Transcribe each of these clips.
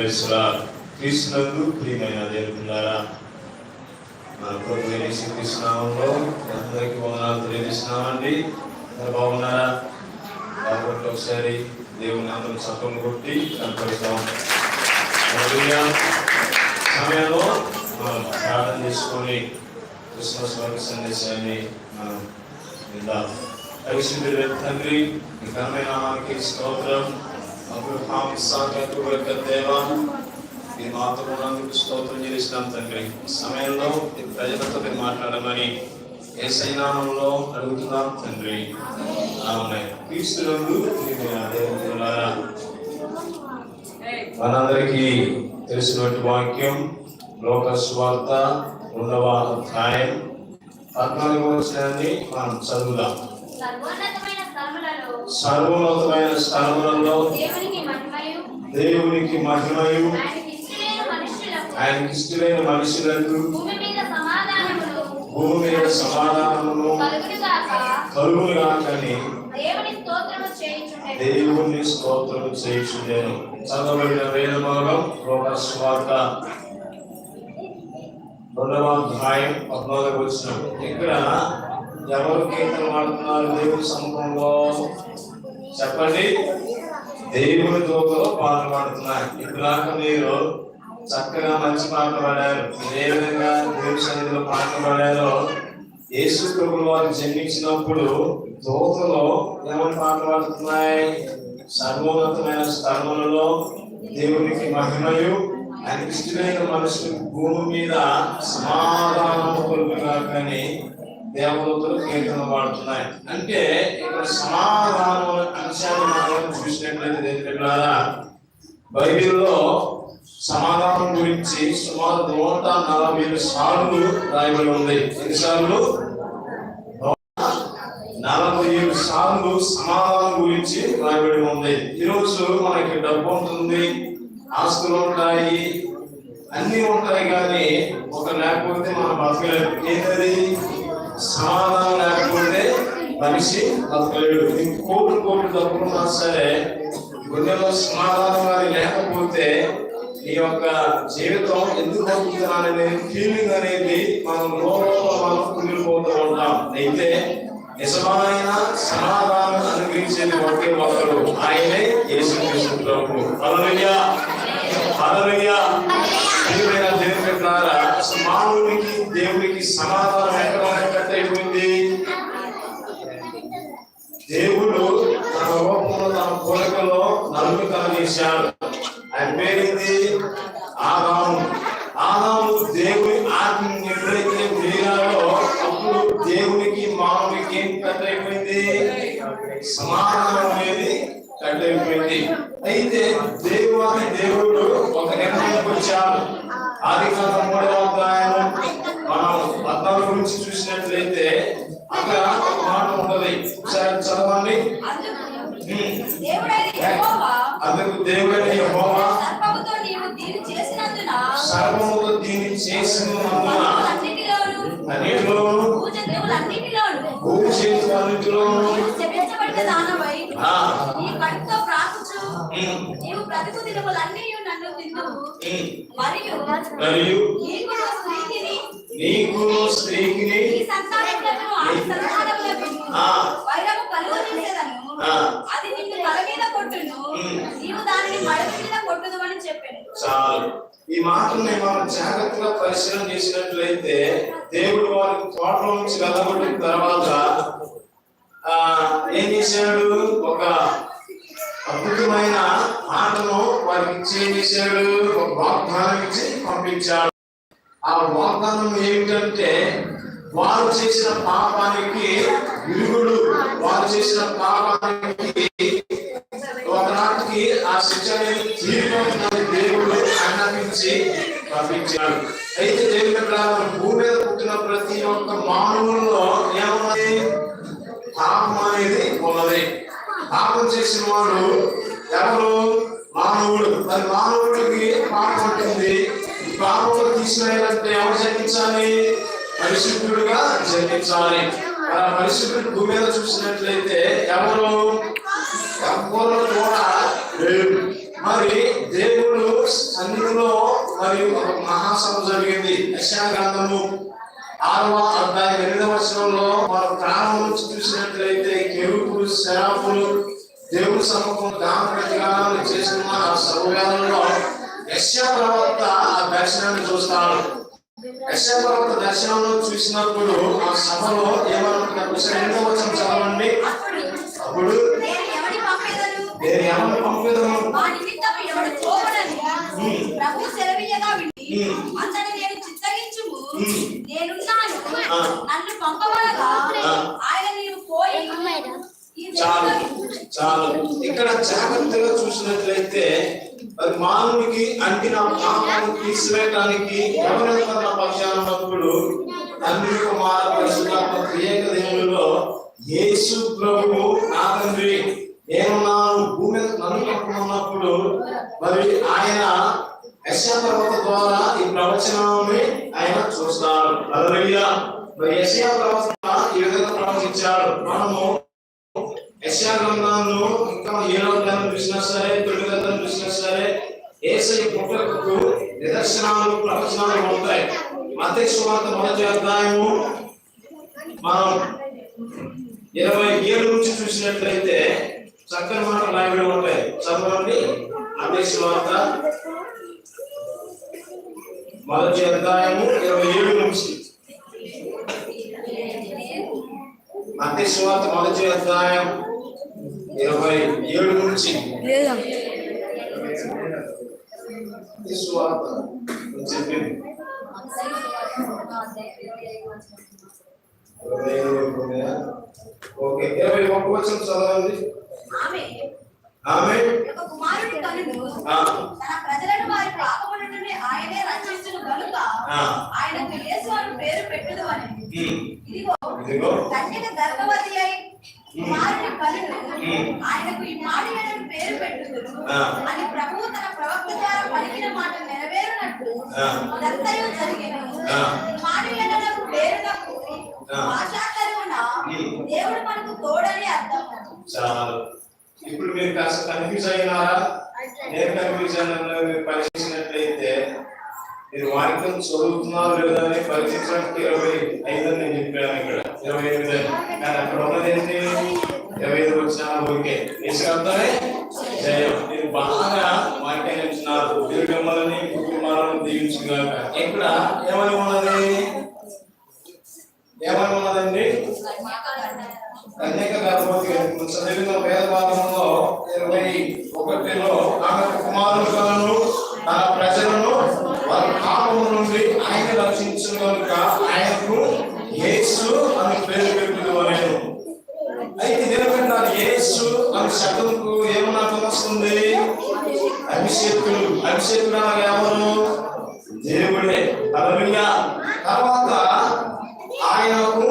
ప్రేసులా క్రీస్తునందు ప్రియమైన దేవుకున్నారా మన ప్రభు యేసుక్రీస్తునామంలో అందరికీ వందనాలు తెలియజేస్తున్నామండి. అందరూ బాగున్నారా? కాబట్టి ఒకసారి దేవుని అందరం సత్వం కొట్టి కనపడతాం సమయంలో మనం ప్రార్థన చేసుకొని క్రిస్మస్ వరకు సందేశాన్ని మనం విందాం. తండ్రి ఈ ఘనమైన స్తోత్రం. అబ్రహాం ఇస్సాకు యొక్క దేవా ఈ మాతో ఉన్నందుకు స్తోత్రం చేసినాం తండ్రి. ఈ సమయంలో ఈ ప్రజలతో మీరు మాట్లాడమని ఏ సైనామంలో అడుగుతున్నాం తండ్రి. ఆమె మనందరికీ తెలిసినటువంటి వాక్యం లోక స్వార్త రెండవ అధ్యాయం. పద్నాలుగు మనం చదువుదాం. సర్వోన్నతమైన స్థలములలో దేవునికి మహిమయు. ఆయనకి ఇష్టమైన మనుషులకు. భూమి మీద సమాధానమును. కలుగుగాకని దేవుని స్తోత్రము చేయుచుండెను. దేవుని స్తోత్రం చేయించుండేను. చదవబడిన వేదమానం లోక స్వార్త రెండవ అధ్యాయం పద్నాలుగు వచ్చిన ఇక్కడ ఎవరు కీర్తన పాడుతున్నారు దేవుడి సముఖంలో చెప్పండి. దేవుని దూతలో పాటలు పాడుతున్నారు ఇప్పటిదాకా మీరు చక్కగా మంచి పాటలు పాడారు. ఏ విధంగా దేవుడి సన్నిధిలో పాటలు పాడారో? యేసు ప్రభులు వారు జన్మించినప్పుడు దూతలో ఏమని పాటలు పాడుతున్నాయి? సర్వోన్నతమైన స్థలములలో దేవునికి మహిమయు అనిష్టమైన ఇష్టమైన మనుషులు భూమి మీద సమాధానము కొలుపుగా కానీ దేవదూతలు కీర్తన పాడుతున్నాయి. అంటే ఇక్కడ సమాధానం అంశాలు మనం చూసినట్లయితే దేవులారా బైబిల్లో సమాధానం గురించి సుమారు నూట నలభై ఏడు సార్లు రాయబడి ఉంది. ఎన్నిసార్లు నలభై ఏడు సార్లు సమాధానం గురించి రాయబడి ఉంది. ఈరోజు మనకి డబ్బు ఉంటుంది ఆస్తులు ఉంటాయి అన్నీ ఉంటాయి కానీ ఒక లేకపోతే మనం బతకలేదు ఏంటది? సమాధానం లేకపోతే మనిషి బతకలేడు. నీకు కోట్లు కోట్లు డబ్బులున్నా సరే గుండెలో సమాధానం కానీ లేకపోతే ఈ యొక్క జీవితం ఎందుకు అవుతుంది అనేది ఫీలింగ్ అనేది మనం లోపల మనం కుదిరిపోతూ ఉంటాం. అయితే నిజమైన సమాధానం అనుగ్రహించేది ఒకే ఒకరు ఆయనే యేసుక్రీస్తు ప్రభు హల్లెలూయా! హల్లెలూయా! దేవుడి దేవుని బిడ్డలారా, అసలు మానవునికి సమాధానం ఎక్కడ నలుగురు ఆయన పేరేంది ఆదాము. ఆదాము దేవుని ఆత్మ ఎప్పుడైతే విరిగాడో అప్పుడు దేవునికి మానవునికి ఏం కట్టయిపోయింది? సమాధానం అనేది కట్టయిపోయింది. అయితే దేవుడు అనే దేవుడు ఒక నిర్ణయానికి వచ్చాడు. ఆది కాలం మూడవ అధ్యాయం మనం పద్నాలుగు గురించి చూసినట్లయితే అక్కడ ఒక మాట ఉంటది. ఒకసారి చదవండి. అందుకు దేవుడైన యెహోవా సర్పముతో నీవు దీన్ని చేసినందున అన్నిటిలోను నీ కడుపుతో ప్రాకుచు నీవు బ్రతుకు దినములన్నీ నన్ను తిందువు. మరియు మరియు స్త్రీకిని నీ సంతానములకు సంతానములకు. వైరము కలుగు. అది నిన్ను తల మీద కొట్టును. నీవు దానిని మడత మీద కొట్టుదు అని చెప్పాను చాలు. ఈ మాటల్ని మనం జాగ్రత్తగా పరిశీలన చేసినట్లయితే దేవుడు వారికి తోటలో నుంచి వెళ్ళగొట్టిన తర్వాత ఆ ఏం చేశాడు? ఒక అద్భుతమైన ఆటను వారికి ఏం చేశాడు? ఒక వాగ్దానం ఇచ్చి పంపించాడు. ఆ వాగ్దానం ఏమిటంటే వారు చేసిన పాపానికి విరుగుడు వారు చేసిన పాపానికి ఒకనాటికి ఆ శిక్షణ అనేది దేవుడు అన్నపించి పంపించాడు. అయితే దేవుని ప్రకారం భూమి మీద పుట్టిన ప్రతి ఒక్క మానవుల్లో ఏమన్నది? పాపం అనేది ఉన్నది. పాపం చేసిన వాడు ఎవరు? మానవుడు. మరి మానవుడికి పాపం ఉంటుంది ఈ పాపం తీసివేయాలంటే ఎవరు జన్మించాలి? పరిశుద్ధుడుగా జన్మించాలి. ఆ పరిశుద్ధుడు భూమి మీద చూసినట్లయితే ఎవరు? ఎవరు కూడా లేరు. మరి దేవుడు సన్నిధిలో మరియు ఒక మహాసభ జరిగింది. యశా గ్రంథము ఆరవ అధ్యాయం ఎనిమిదవ వచనంలో వారు ప్రాణం నుంచి చూసినట్లయితే కెరుకులు శరాపులు దేవుడి సమూహం గాన ప్రతిగానాలు చేసిన ఆ సర్వవేదంలో యశా ప్రవక్త ఆ దర్శనాన్ని చూస్తాడు యశా ప్రవక్త దర్శనంలో చూసినప్పుడు ఆ సభలో ఏమనుకున్నారు వచనం చదవండి అప్పుడు నేను ఎవరి పంపేదను నేను ఎవరిని పంపేదను. ప్రభు సెలవీయగా విండి. అతడు నేను చిత్తగించుము. నేనున్నాను. నన్ను పంపవలగా. ఆయన పోయి చాలు చాలు. ఇక్కడ జాగ్రత్తగా చూసినట్లయితే అది మానవునికి అంటిన పాపాన్ని తీసివేయటానికి ఎవరెవరి పక్షాన ఉన్నప్పుడు తండ్రి కుమార పరిశుభాత్మ క్రియేక దేవుల్లో యేసు ప్రభువు నా తండ్రి. నేనున్నాను భూమి మీద నన్ను ఉన్నప్పుడు మరి ఆయన యశాపర్వత ద్వారా ఈ ప్రవచనాన్ని ఆయన చూస్తాడు. అలలుయ్య మరి యశాపర్వత ఈ విధంగా ప్రవచించాడు. మనము యశా ఇంకా ఏడవ గ్రంథం చూసినా సరే తొమ్మిది గ్రంథం చూసినా సరే ఏసై పుట్టకు నిదర్శనాలు ప్రవచనాలు ఉంటాయి. మధ్య సువార్త మొదటి అధ్యాయము మనం ఇరవై ఏడు నుంచి చూసినట్లయితే చక్కని మాట రాయబడి ఉంటాయి. చదవండి. మధ్య సువార్త మొదటి అధ్యాయము ఇరవై ఏడు నుంచి. మధ్య సువార్త మొదటి అధ్యాయం. ఇరవై ఏడు నుంచి సువార్త చెప్పింది? ఓకే ఇరవై ఒక్క వచ్చిన చదవండి. ఆమె. ఆమె? ఒక కుమారుడి కనుడు ఆ, తన ప్రజలను వారి పాపముల నుండి ఆయనే రక్షించును గనుక ఆ. ఆయనకు యేసు అని పేరు పెట్టుదు అని ఉమ్, ఇదిగో గర్భవతి అయి కుమారుని కనుడు ఉమ్. ఆయనకు ఈ మాటలను పేరు పెట్టుదు ఆ. అని ప్రభువు తన ప్రవక్త ద్వారా పలికిన మాట నెరవేరునట్లు ఆ. ఇదంతయు జరిగిన ఆ. మాటలకు పేరునకు ఆ. భాషాకరమున ఉమ్. దేవుడు మనకు తోడని అర్థం చాలు ఇప్పుడు మీరు కాస్త కన్ఫ్యూజ్ అయినారా నేను కన్ఫ్యూజ్ అయినా మీరు వాక్యం చదువుతున్నారు లేదా అని పరీక్షించడానికి ఇరవై ఐదు అని నేను చెప్పాను ఇక్కడ. ఇరవై ఎనిమిది అని కానీ అక్కడ ఉన్నది ఏంటి? ఇరవై ఐదు వచ్చిన ఓకే నిశ్శబ్దమే జయం. మీరు బాగా వాక్యాన్ని ఇచ్చినారు దేవుడు మిమ్మల్ని కుటుంబాలను దీవించుగాక. ఇక్కడ ఏమని ఉన్నది? ఏమని ఉన్నదండి? అనేక గర్భవతి చదివిన వేద భాగంలో ఇరవై ఒకటిలో ఆమె కుమారులను తన ప్రజలను వారి పాపము నుండి ఆయన రక్షించు కనుక ఆయనకు యేసు అని పేరు పెట్టుదు అయితే ఎందుకంటే యేసు అని శబ్దంకు ఏమన్నా తెలుస్తుంది? అభిషేకులు. అభిషేకులు అనగా ఎవరు? దేవుడే. తర్వాత ఆయనకు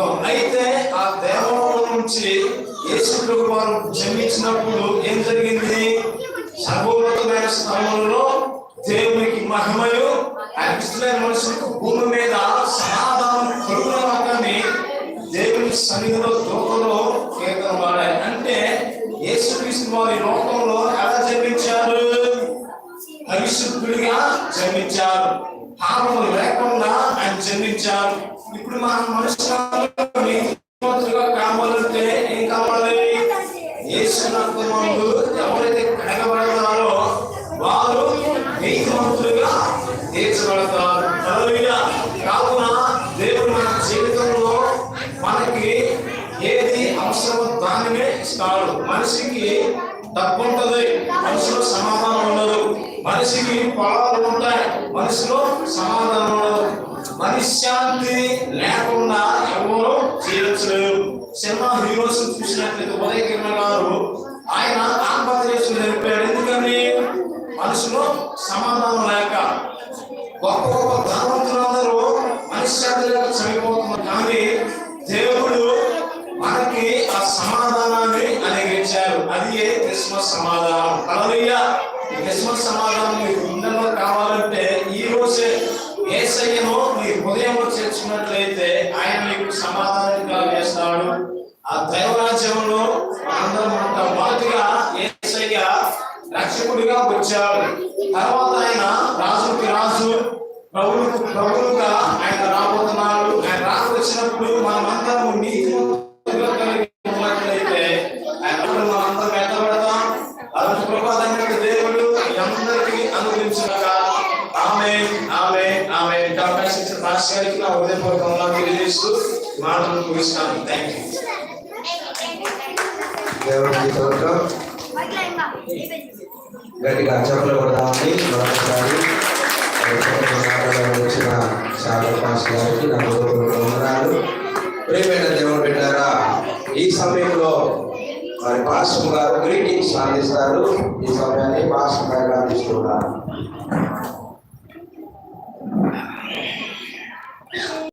అర్థం అయితే ఆ దేవాలయం నుంచి యేసు వారు జన్మించినప్పుడు ఏం జరిగింది? సర్వోన్నతమైన స్థలంలో దేవునికి మహిమయు అనిపిస్తున్న మనుషులకు భూమి మీద సమాధానం కలుగునని దేవుని సన్నిధిలో దూతలో కీర్తన వాడాయి అంటే యేసుక్రీస్తు వారి లోకంలో ఎలా జన్మించారు? పరిశుద్ధుడిగా జన్మించారు. పాపము లేకుండా ఆయన జన్మించారు. ఇప్పుడు మన మనుషులుగా కావాలంటే ఏం కావాలి? యేసునందు ఎవరైతే కడగబడతారో వారు నీతిమంతులుగా తీర్చబడతారు. కావున దేవుడు మన జీవితంలో మనకి ఏది అవసరమో దానినే ఇస్తాడు. మనిషికి డబ్బు ఉంటుంది. మనిషిలో సమాధానం ఉండదు. మనిషికి పొలాలు ఉంటాయి. మనిషిలో సమాధానం ఉండదు. మనశ్శాంతి లేకుండా ఎవరు జీవించలేరు. సినిమా హీరోస్ చూసినట్లయితే ఉదయ కిరణ్ గారు ఆయన ఆత్మహత్య నేర్పాడు ఎందుకని? మనసులో సమాధానం లేక. గొప్ప గొప్ప ధనవంతులందరూ మనశ్శాంతి లేక చనిపోతున్నారు. కానీ దేవుడు మనకి ఆ సమాధానాన్ని అనుగించారు అది ఏ క్రిస్మస్ సమాధానం. అలవయ్య ఈ సమాధానం మీకు హృదయపూర్వకంగా తెలియజేస్తూ ఈ మాటలు ముగిస్తాను థ్యాంక్ యూ దేవుడికి స్తోత్రం గట్టిగా చెప్పలు పడదామని మరొకసారి వచ్చిన సాగర్ గారికి నా హృదయపూర్వక వందనాలు. ప్రియమైన దేవుడు బిడ్డారా ఈ సమయంలో మరి పాస్టర్ గారు గ్రీటింగ్స్ అందిస్తారు ఈ సమయాన్ని పాస్టర్ గారు అందిస్తున్నారు.